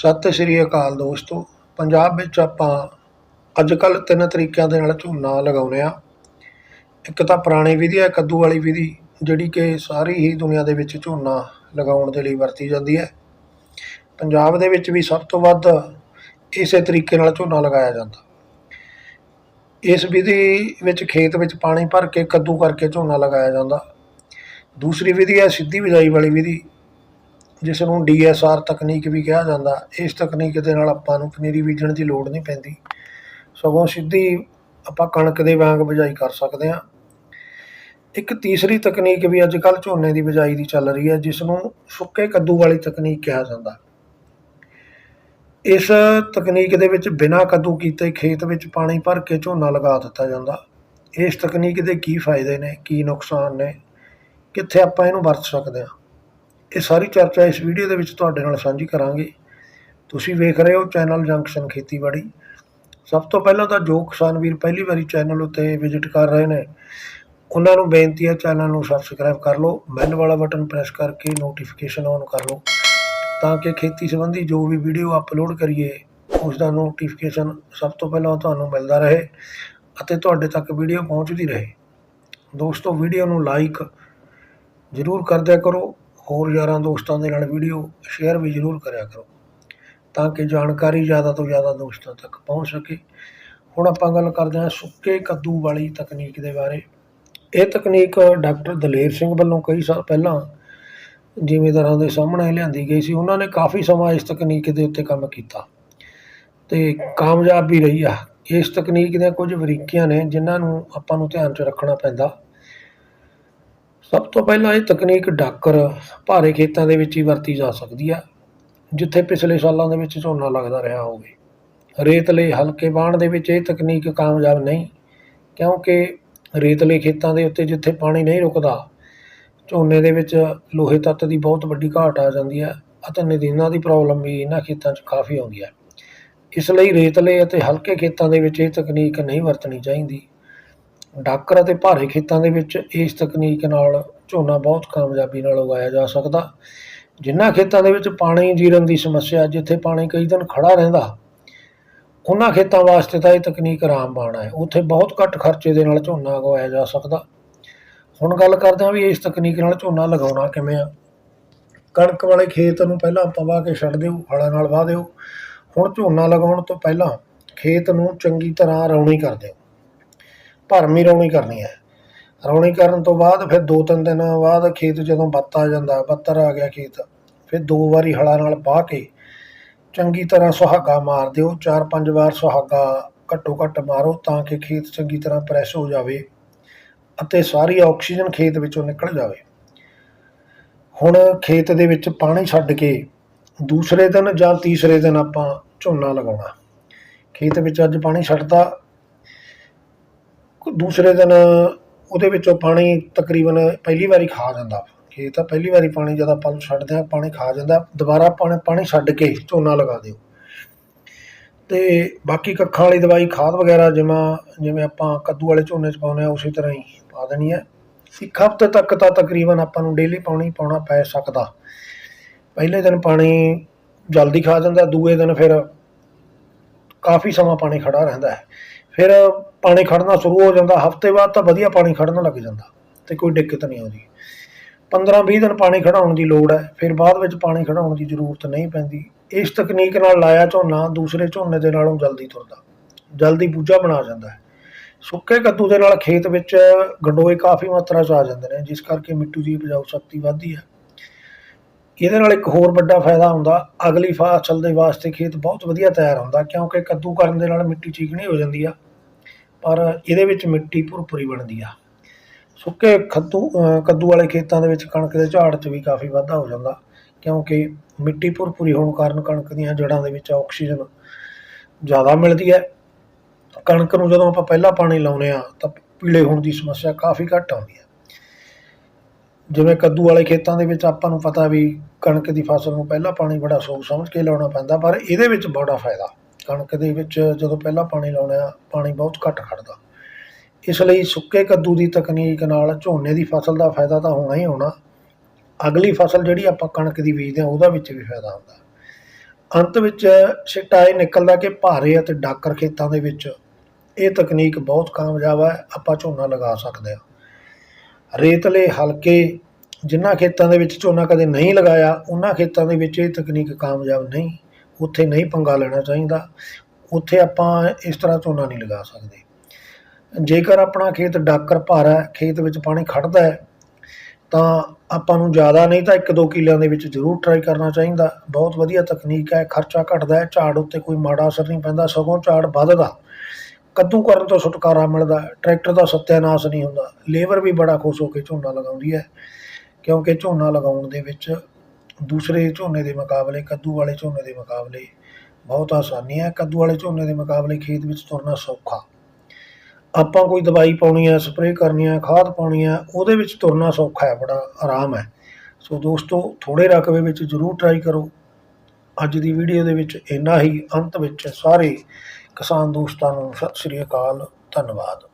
ਸਤਿ ਸ਼੍ਰੀ ਅਕਾਲ ਦੋਸਤੋ। ਪੰਜਾਬ ਵਿੱਚ ਆਪਾਂ ਅੱਜ ਕੱਲ੍ਹ ਤਿੰਨ ਤਰੀਕਿਆਂ ਦੇ ਨਾਲ ਝੋਨਾ ਲਗਾਉਂਦੇ ਆ ਇੱਕ ਤਾਂ ਪੁਰਾਣੀ ਵਿਧੀ ਹੈ, ਕੱਦੂ ਵਾਲੀ ਵਿਧੀ, ਜਿਹੜੀ ਕਿ ਸਾਰੀ ਹੀ ਦੁਨੀਆ ਦੇ ਵਿੱਚ ਝੋਨਾ ਲਗਾਉਣ ਦੇ ਲਈ ਵਰਤੀ ਜਾਂਦੀ ਹੈ। ਪੰਜਾਬ ਦੇ ਵਿੱਚ ਵੀ ਸਭ ਤੋਂ ਵੱਧ ਇਸੇ ਤਰੀਕੇ ਨਾਲ ਝੋਨਾ ਲਗਾਇਆ ਜਾਂਦਾ। ਇਸ ਵਿਧੀ ਵਿੱਚ ਖੇਤ ਵਿੱਚ ਪਾਣੀ ਭਰ ਕੇ ਕੱਦੂ ਕਰਕੇ ਝੋਨਾ ਲਗਾਇਆ ਜਾਂਦਾ। ਦੂਸਰੀ ਵਿਧੀ ਹੈ, ਸਿੱਧੀ ਬਿਜਾਈ ਵਾਲੀ ਵਿਧੀ ਜਿਸ ਨੂੰ ਡੀਐਸਆਰ ਤਕਨੀਕ ਵੀ ਕਿਹਾ ਜਾਂਦਾ, ਇਸ ਤਕਨੀਕ ਦੇ ਨਾਲ ਆਪਾਂ ਨੂੰ ਪਨੀਰੀ ਬੀਜਣ ਦੀ ਲੋੜ ਨਹੀਂ ਪੈਂਦੀ। ਸਗੋਂ ਸਿੱਧੀ ਆਪਾਂ ਕਣਕ ਦੇ ਵਾਂਗ ਬਿਜਾਈ ਕਰ ਸਕਦੇ ਹਾਂ। ਇੱਕ ਤੀਸਰੀ ਤਕਨੀਕ ਵੀ ਅੱਜ ਕੱਲ੍ਹ ਝੋਨੇ ਦੀ ਬਿਜਾਈ ਦੀ ਚੱਲ ਰਹੀ ਹੈ, ਜਿਸ ਨੂੰ ਸੁੱਕੇ ਕੱਦੂ ਵਾਲੀ ਤਕਨੀਕ ਕਿਹਾ ਜਾਂਦਾ। ਇਸ ਤਕਨੀਕ ਦੇ ਵਿੱਚ ਬਿਨਾਂ ਕੱਦੂ ਕੀਤੇ ਖੇਤ ਵਿੱਚ ਪਾਣੀ ਭਰ ਕੇ ਝੋਨਾ ਲਗਾ ਦਿੱਤਾ ਜਾਂਦਾ। ਇਸ ਤਕਨੀਕ ਦੇ ਕੀ ਫਾਇਦੇ ਨੇ, ਕੀ ਨੁਕਸਾਨ ਨੇ, ਕਿੱਥੇ ਆਪਾਂ ਇਹਨੂੰ ਵਰਤ ਸਕਦੇ ਹਾਂ? ਇਹ ਸਾਰੀ ਚਰਚਾ ਇਸ ਵੀਡੀਓ ਦੇ ਵਿੱਚ ਤੁਹਾਡੇ ਨਾਲ ਸਾਂਝੀ ਕਰਾਂਗੇ। ਤੁਸੀਂ ਵੇਖ ਰਹੇ ਹੋ ਚੈਨਲ ਜੰਕਸ਼ਨ ਖੇਤੀਬਾੜੀ। ਸਭ ਤੋਂ ਪਹਿਲਾਂ ਤਾਂ ਜੋ ਕਿਸਾਨ ਵੀਰ ਪਹਿਲੀ ਵਾਰੀ ਚੈਨਲ ਉੱਤੇ ਵਿਜ਼ਿਟ ਕਰ ਰਹੇ ਨੇ, ਉਹਨਾਂ ਨੂੰ ਬੇਨਤੀ ਹੈ ਚੈਨਲ ਨੂੰ ਸਬਸਕ੍ਰਾਈਬ ਕਰ ਲਓ, ਬੈਲ ਵਾਲਾ ਬਟਨ ਪ੍ਰੈਸ ਕਰਕੇ ਨੋਟੀਫਿਕੇਸ਼ਨ ਔਨ ਕਰ ਲਓ, ਤਾਂ ਕਿ ਖੇਤੀ ਸੰਬੰਧੀ ਜੋ ਵੀ ਵੀਡੀਓ ਅਪਲੋਡ ਕਰੀਏ ਉਸ ਦਾ ਨੋਟੀਫਿਕੇਸ਼ਨ ਸਭ ਤੋਂ ਪਹਿਲਾਂ ਤੁਹਾਨੂੰ ਮਿਲਦਾ ਰਹੇ ਅਤੇ ਤੁਹਾਡੇ ਤੱਕ ਵੀਡੀਓ ਪਹੁੰਚਦੀ ਰਹੇ। ਦੋਸਤੋ, ਵੀਡੀਓ ਨੂੰ ਲਾਈਕ ਜ਼ਰੂਰ ਕਰ ਦਿਆ ਕਰੋ ਹੋਰ ਯਾਰਾਂ ਦੋਸਤਾਂ ਦੇ ਨਾਲ ਵੀਡੀਓ ਸ਼ੇਅਰ ਵੀ ਜ਼ਰੂਰ ਕਰਿਆ ਕਰੋ ਤਾਂ ਕਿ ਜਾਣਕਾਰੀ ਜ਼ਿਆਦਾ ਤੋਂ ਜ਼ਿਆਦਾ ਦੋਸਤਾਂ ਤੱਕ ਪਹੁੰਚ ਸਕੇ। ਹੁਣ ਆਪਾਂ ਗੱਲ ਕਰਦੇ ਹਾਂ ਸੁੱਕੇ ਕੱਦੂ ਵਾਲੀ ਤਕਨੀਕ ਦੇ ਬਾਰੇ। ਇਹ ਤਕਨੀਕ ਡਾਕਟਰ ਦਲੇਰ ਸਿੰਘ ਵੱਲੋਂ ਕਈ ਸਾਲ ਪਹਿਲਾਂ ਜ਼ਿਮੀਂਦਾਰਾਂ ਦੇ ਸਾਹਮਣੇ ਲਿਆਂਦੀ ਗਈ ਸੀ, ਉਹਨਾਂ ਨੇ ਕਾਫੀ ਸਮਾਂ ਇਸ ਤਕਨੀਕ ਦੇ ਉੱਤੇ ਕੰਮ ਕੀਤਾ ਤੇ ਕਾਮਯਾਬ ਵੀ ਰਹੀ ਆ। ਇਸ ਤਕਨੀਕ ਦੀਆਂ ਕੁਝ ਬਰੀਕੀਆਂ ਨੇ ਜਿਨ੍ਹਾਂ ਨੂੰ ਆਪਾਂ ਨੂੰ ਧਿਆਨ 'ਚ ਰੱਖਣਾ ਪੈਂਦਾ। ਸਭ ਤੋਂ ਪਹਿਲਾਂ ਇਹ ਤਕਨੀਕ ਡਾਕਰ ਭਾਰੇ ਖੇਤਾਂ ਦੇ ਵਿੱਚ ਹੀ ਵਰਤੀ ਜਾ ਸਕਦੀ ਹੈ ਜਿੱਥੇ ਪਿਛਲੇ ਸਾਲਾਂ ਦੇ ਵਿੱਚ ਝੋਨਾ ਲੱਗਦਾ ਰਿਹਾ ਹੋਵੇ। ਰੇਤਲੇ ਹਲਕੇ ਬਾਣ ਦੇ ਵਿੱਚ ਇਹ ਤਕਨੀਕ ਕਾਮਯਾਬ ਨਹੀਂ, ਕਿਉਂਕਿ ਰੇਤਲੇ ਖੇਤਾਂ ਦੇ ਉੱਤੇ ਜਿੱਥੇ ਪਾਣੀ ਨਹੀਂ ਰੁਕਦਾ, ਝੋਨੇ ਦੇ ਵਿੱਚ ਲੋਹੇ ਤੱਤ ਦੀ ਬਹੁਤ ਵੱਡੀ ਘਾਟ ਆ ਜਾਂਦੀ ਹੈ ਅਤੇ ਨਦੀਨਾਂ ਦੀ ਪ੍ਰੋਬਲਮ ਵੀ ਇਹਨਾਂ ਖੇਤਾਂ 'ਚ ਕਾਫੀ ਆਉਂਦੀ ਹੈ ਇਸ ਲਈ ਰੇਤਲੇ ਅਤੇ ਹਲਕੇ ਖੇਤਾਂ ਦੇ ਵਿੱਚ ਇਹ ਤਕਨੀਕ ਨਹੀਂ ਵਰਤਣੀ ਚਾਹੀਦੀ। ਡਾਕਰ ਅਤੇ ਭਾਰੇ ਖੇਤਾਂ ਦੇ ਵਿੱਚ ਇਸ ਤਕਨੀਕ ਨਾਲ ਝੋਨਾ ਬਹੁਤ ਕਾਮਯਾਬੀ ਨਾਲ ਉਗਾਇਆ ਜਾ ਸਕਦਾ। ਜਿਨ੍ਹਾਂ ਖੇਤਾਂ ਦੇ ਵਿੱਚ ਪਾਣੀ ਜੀਰਨ ਦੀ ਸਮੱਸਿਆ, ਜਿੱਥੇ ਪਾਣੀ ਕਈ ਦਿਨ ਖੜਾ ਰਹਿੰਦਾ, ਉਹਨਾਂ ਖੇਤਾਂ ਵਾਸਤੇ ਤਾਂ ਇਹ ਤਕਨੀਕ ਆਰਾਮਬਾਨ ਹੈ। ਉੱਥੇ ਬਹੁਤ ਘੱਟ ਖਰਚੇ ਦੇ ਨਾਲ ਝੋਨਾ ਉਗਾਇਆ ਜਾ ਸਕਦਾ। ਹੁਣ ਗੱਲ ਕਰਦੇ ਹਾਂ ਵੀ ਇਸ ਤਕਨੀਕ ਨਾਲ ਝੋਨਾ ਲਗਾਉਣਾ ਕਿਵੇਂ ਆ। ਕਣਕ ਵਾਲੇ ਖੇਤ ਨੂੰ ਪਹਿਲਾਂ ਆਪਾਂ ਵਾਹ ਕੇ ਛੱਡ ਦਿਓ ਹਲਾਂ ਨਾਲ ਵਾਹ ਦਿਓ। ਹੁਣ ਝੋਨਾ ਲਗਾਉਣ ਤੋਂ ਪਹਿਲਾਂ ਖੇਤ ਨੂੰ ਚੰਗੀ ਤਰ੍ਹਾਂ ਰੌਣੀ ਕਰ ਦਿਓ। ਭਰਮੀ ਰੌਣੀ ਕਰਨੀ ਹੈ। ਰੌਣੀ ਕਰਨ ਤੋਂ ਬਾਅਦ ਫਿਰ ਦੋ ਤਿੰਨ ਦਿਨ ਬਾਅਦ ਖੇਤ ਜਦੋਂ ਬੱਤ ਆ ਜਾਂਦਾ, ਬੱਤਰ ਆ ਗਿਆ ਖੇਤ, ਫਿਰ ਦੋ ਵਾਰੀ ਹਲਾਂ ਨਾਲ ਵਾਹ ਕੇ ਚੰਗੀ ਤਰ੍ਹਾਂ ਸੁਹਾਗਾ ਮਾਰ ਦਿਓ, ਚਾਰ ਪੰਜ ਵਾਰ ਸੁਹਾਗਾ ਘੱਟੋ ਘੱਟ ਮਾਰੋ ਤਾਂ ਕਿ ਖੇਤ ਚੰਗੀ ਤਰ੍ਹਾਂ ਪ੍ਰੈਸ ਹੋ ਜਾਵੇ ਅਤੇ ਸਾਰੀ ਆਕਸੀਜਨ ਖੇਤ ਵਿੱਚੋਂ ਨਿਕਲ ਜਾਵੇ। ਹੁਣ ਖੇਤ ਦੇ ਵਿੱਚ ਪਾਣੀ ਛੱਡ ਕੇ ਦੂਸਰੇ ਦਿਨ ਜਾਂ ਤੀਸਰੇ ਦਿਨ ਆਪਾਂ ਝੋਨਾ ਲਗਾਉਣਾ। ਖੇਤ ਵਿੱਚ ਅੱਜ ਪਾਣੀ ਛੱਡਦਾ ਦੂਸਰੇ ਦਿਨ ਉਹਦੇ ਵਿੱਚੋਂ ਪਾਣੀ ਤਕਰੀਬਨ ਪਹਿਲੀ ਵਾਰੀ ਖਾ ਜਾਂਦਾ। ਖੇਤ ਤਾਂ ਪਹਿਲੀ ਵਾਰੀ ਪਾਣੀ ਜਦ ਆਪਾਂ ਨੂੰ ਛੱਡਦੇ ਆ ਪਾਣੀ ਖਾ ਜਾਂਦਾ। ਦੁਬਾਰਾ ਪਾਣੀ ਪਾਣੀ ਛੱਡ ਕੇ ਝੋਨਾ ਲਗਾ ਦਿਓ। ਤੇ ਬਾਕੀ ਕੱਖਾਂ ਵਾਲੀ ਦਵਾਈ, ਖਾਦ ਵਗੈਰਾ ਜਿਵੇਂ ਜਿਵੇਂ ਆਪਾਂ ਕੱਦੂ ਵਾਲੇ ਝੋਨੇ 'ਚ ਪਾਉਂਦੇ ਆ ਉਸੇ ਤਰ੍ਹਾਂ ਹੀ ਪਾ ਦੇਣੀ ਹੈ। ਇੱਕ ਹਫ਼ਤੇ ਤੱਕ ਤਾਂ ਤਕਰੀਬਨ ਆਪਾਂ ਨੂੰ ਡੇਲੀ ਪਾਣੀ ਪਾਉਣਾ ਪੈ ਸਕਦਾ। ਪਹਿਲੇ ਦਿਨ ਪਾਣੀ ਜਲਦੀ ਖਾ ਜਾਂਦਾ, ਦੂਏ ਦਿਨ ਫਿਰ ਕਾਫੀ ਸਮਾਂ ਪਾਣੀ ਖੜਾ ਰਹਿੰਦਾ ਹੈ। ਫਿਰ ਪਾਣੀ ਖੜਨਾ ਸ਼ੁਰੂ ਹੋ ਜਾਂਦਾ, ਹਫ਼ਤੇ ਬਾਅਦ ਤਾਂ ਵਧੀਆ ਪਾਣੀ ਖੜਨ ਲੱਗ ਜਾਂਦਾ ਤੇ ਕੋਈ ਦਿੱਕਤ ਨਹੀਂ ਆਉਂਦੀ। 15-20 ਦਿਨ ਪਾਣੀ ਖੜਾਉਣ ਦੀ ਲੋੜ ਹੈ, ਫਿਰ ਬਾਅਦ ਵਿੱਚ ਪਾਣੀ ਖੜਾਉਣ ਦੀ ਜ਼ਰੂਰਤ ਨਹੀਂ ਪੈਂਦੀ। ਇਸ ਤਕਨੀਕ ਨਾਲ ਲਾਇਆ ਝੋਨਾ, ਦੂਸਰੇ ਝੋਨੇ ਦੇ ਨਾਲੋਂ ਜਲਦੀ ਤੁਰਦਾ, ਜਲਦੀ ਬੂਝਾ ਬਣਾ ਜਾਂਦਾ ਹੈ। ਸੁੱਕੇ ਕੱਦੂ ਦੇ ਨਾਲ ਖੇਤ ਵਿੱਚ ਗੰਡੋਏ ਕਾਫੀ ਮਾਤਰਾ 'ਚ ਆ ਜਾਂਦੇ ਨੇ, ਜਿਸ ਕਰਕੇ ਮਿੱਟੀ ਦੀ ਉਪਜਾਊ ਸ਼ਕਤੀ ਵੱਧਦੀ ਹੈ। ਇਹਦੇ ਨਾਲ ਇੱਕ ਹੋਰ ਵੱਡਾ ਫਾਇਦਾ ਹੁੰਦਾ, ਅਗਲੀ ਫਸਲ ਦੇ ਵਾਸਤੇ ਖੇਤ ਬਹੁਤ ਵਧੀਆ ਤਿਆਰ ਹੁੰਦਾ, ਕਿਉਂਕਿ ਕੱਦੂ ਕਰਨ ਦੇ ਨਾਲ ਮਿੱਟੀ ਚੀਕਣੀ ਹੋ ਜਾਂਦੀ ਆ। ਪਰ ਇਹਦੇ ਵਿੱਚ ਮਿੱਟੀ ਭੁਰਭੁਰੀ ਬਣਦੀ ਆ। ਸੁੱਕੇ ਖੱਦੂ ਕੱਦੂ ਵਾਲੇ ਖੇਤਾਂ ਦੇ ਵਿੱਚ ਕਣਕ ਦੇ ਝਾੜ 'ਚ ਵੀ ਕਾਫੀ ਵਾਧਾ ਹੋ ਜਾਂਦਾ, ਕਿਉਂਕਿ ਮਿੱਟੀ ਭੁਰਭੁਰੀ ਹੋਣ ਕਾਰਨ ਕਣਕ ਦੀਆਂ ਜੜ੍ਹਾਂ ਦੇ ਵਿੱਚ ਆਕਸੀਜਨ ਜ਼ਿਆਦਾ ਮਿਲਦੀ ਹੈ। ਕਣਕ ਨੂੰ ਜਦੋਂ ਆਪਾਂ ਪਹਿਲਾਂ ਪਾਣੀ ਲਾਉਨੇ ਆ ਤਾਂ ਪੀਲੇ ਹੋਣ ਦੀ ਸਮੱਸਿਆ ਕਾਫੀ ਘੱਟ ਆਉਂਦੀ ਹੈ। ਜਿਵੇਂ ਕੱਦੂ ਵਾਲੇ ਖੇਤਾਂ ਦੇ ਵਿੱਚ ਆਪਾਂ ਨੂੰ ਪਤਾ ਵੀ ਕਣਕ ਦੀ ਫਸਲ ਨੂੰ ਪਹਿਲਾਂ ਪਾਣੀ ਬੜਾ ਸੋਚ ਸਮਝ ਕੇ ਲਾਉਣਾ ਪੈਂਦਾ, ਪਰ ਇਹਦੇ ਵਿੱਚ ਬੜਾ ਫਾਇਦਾ। ਕਣਕ ਦੇ ਵਿੱਚ ਜਦੋਂ ਪਹਿਲਾਂ ਪਾਣੀ ਲਾਉਣਾ ਪਾਣੀ ਬਹੁਤ ਘੱਟ ਖੜਦਾ। ਇਸ ਲਈ ਸੁੱਕੇ ਕੱਦੂ ਦੀ ਤਕਨੀਕ ਨਾਲ ਝੋਨੇ ਦੀ ਫਸਲ ਦਾ ਫਾਇਦਾ ਤਾਂ ਹੋਣਾ ਹੀ ਹੋਣਾ। ਅਗਲੀ ਫਸਲ ਜਿਹੜੀ ਆਪਾਂ ਕਣਕ ਦੀ ਬੀਜਦੇ ਆ ਉਹਦਾ ਵਿੱਚ ਵੀ ਫਾਇਦਾ ਹੁੰਦਾ। ਅੰਤ ਵਿੱਚ ਸਿੱਟਾ ਇਹ ਨਿਕਲਦਾ ਕਿ ਭਾਰੇ ਅਤੇ ਡਾਕਰ ਖੇਤਾਂ ਦੇ ਵਿੱਚ ਇਹ ਤਕਨੀਕ ਬਹੁਤ ਕਾਮਯਾਬ ਹੈ, ਆਪਾਂ ਝੋਨਾ ਲਗਾ ਸਕਦੇ ਹਾਂ। ਰੇਤਲੇ ਹਲਕੇ ਜਿਨ੍ਹਾਂ ਖੇਤਾਂ ਦੇ ਵਿੱਚ ਝੋਨਾ ਕਦੇ ਨਹੀਂ ਲਗਾਇਆ, ਉਹਨਾਂ ਖੇਤਾਂ ਦੇ ਵਿੱਚ ਇਹ ਤਕਨੀਕ ਕਾਮਯਾਬ ਨਹੀਂ। ਉੱਥੇ ਨਹੀਂ ਪੰਗਾ ਲੈਣਾ ਚਾਹੀਦਾ। ਉੱਥੇ ਆਪਾਂ ਇਸ ਤਰ੍ਹਾਂ ਝੋਨਾ ਨਹੀਂ ਲਗਾ ਸਕਦੇ। ਜੇਕਰ ਆਪਣਾ ਖੇਤ ਡਾਕਰ ਭਾਰਾ ਹੈ, ਖੇਤ ਵਿੱਚ ਪਾਣੀ ਖੜਦਾ ਹੈ, ਤਾਂ ਆਪਾਂ ਨੂੰ ਜ਼ਿਆਦਾ ਨਹੀਂ ਤਾਂ 1-2 ਕਿੱਲਿਆਂ ਦੇ ਵਿੱਚ ਜ਼ਰੂਰ ਟਰਾਈ ਕਰਨਾ ਚਾਹੀਦਾ। ਬਹੁਤ ਵਧੀਆ ਤਕਨੀਕ ਹੈ, ਖਰਚਾ ਘਟਦਾ ਹੈ, ਝਾੜ ਉੱਤੇ ਕੋਈ ਮਾੜਾ ਅਸਰ ਨਹੀਂ ਪੈਂਦਾ, ਸਗੋਂ ਝਾੜ ਵੱਧਦਾ। ਕੱਦੂ ਕਰਨ ਤੋਂ ਛੁਟਕਾਰਾ ਮਿਲਦਾ, ਟਰੈਕਟਰ ਦਾ ਸੱਤਿਆਨਾਸ਼ ਨਹੀਂ ਹੁੰਦਾ। ਲੇਬਰ ਵੀ ਬੜਾ ਖੁਸ਼ ਹੋ ਕੇ ਝੋਨਾ ਲਗਾਉਂਦੀ ਹੈ, ਕਿਉਂਕਿ ਝੋਨਾ ਲਗਾਉਣ ਦੇ ਵਿੱਚ ਦੂਸਰੇ ਝੋਨੇ ਦੇ ਮੁਕਾਬਲੇ, ਕੱਦੂ ਵਾਲੇ ਝੋਨੇ ਦੇ ਮੁਕਾਬਲੇ ਬਹੁਤ ਆਸਾਨੀ ਹੈ। ਕੱਦੂ ਵਾਲੇ ਝੋਨੇ ਦੇ ਮੁਕਾਬਲੇ ਖੇਤ ਵਿੱਚ ਤੁਰਨਾ ਸੌਖਾ। ਆਪਾਂ ਕੋਈ ਦਵਾਈ ਪਾਉਣੀ ਹੈ, ਸਪਰੇਅ ਕਰਨੀ ਹੈ, ਖਾਦ ਪਾਉਣੀ ਹੈ, ਉਹਦੇ ਵਿੱਚ ਤੁਰਨਾ ਸੌਖਾ ਹੈ, ਬੜਾ ਆਰਾਮ ਹੈ। ਸੋ ਦੋਸਤੋ ਥੋੜੇ ਰਕਬੇ ਵਿੱਚ ਜ਼ਰੂਰ ਟਰਾਈ ਕਰੋ। ਅੱਜ ਦੀ ਵੀਡੀਓ ਦੇ ਵਿੱਚ ਇੰਨਾ ਹੀ। ਅੰਤ ਵਿੱਚ ਸਾਰੇ ਕਿਸਾਨ ਦੋਸਤਾਂ ਨੂੰ ਸਤਿ ਸ੍ਰੀ ਅਕਾਲ, ਧੰਨਵਾਦ।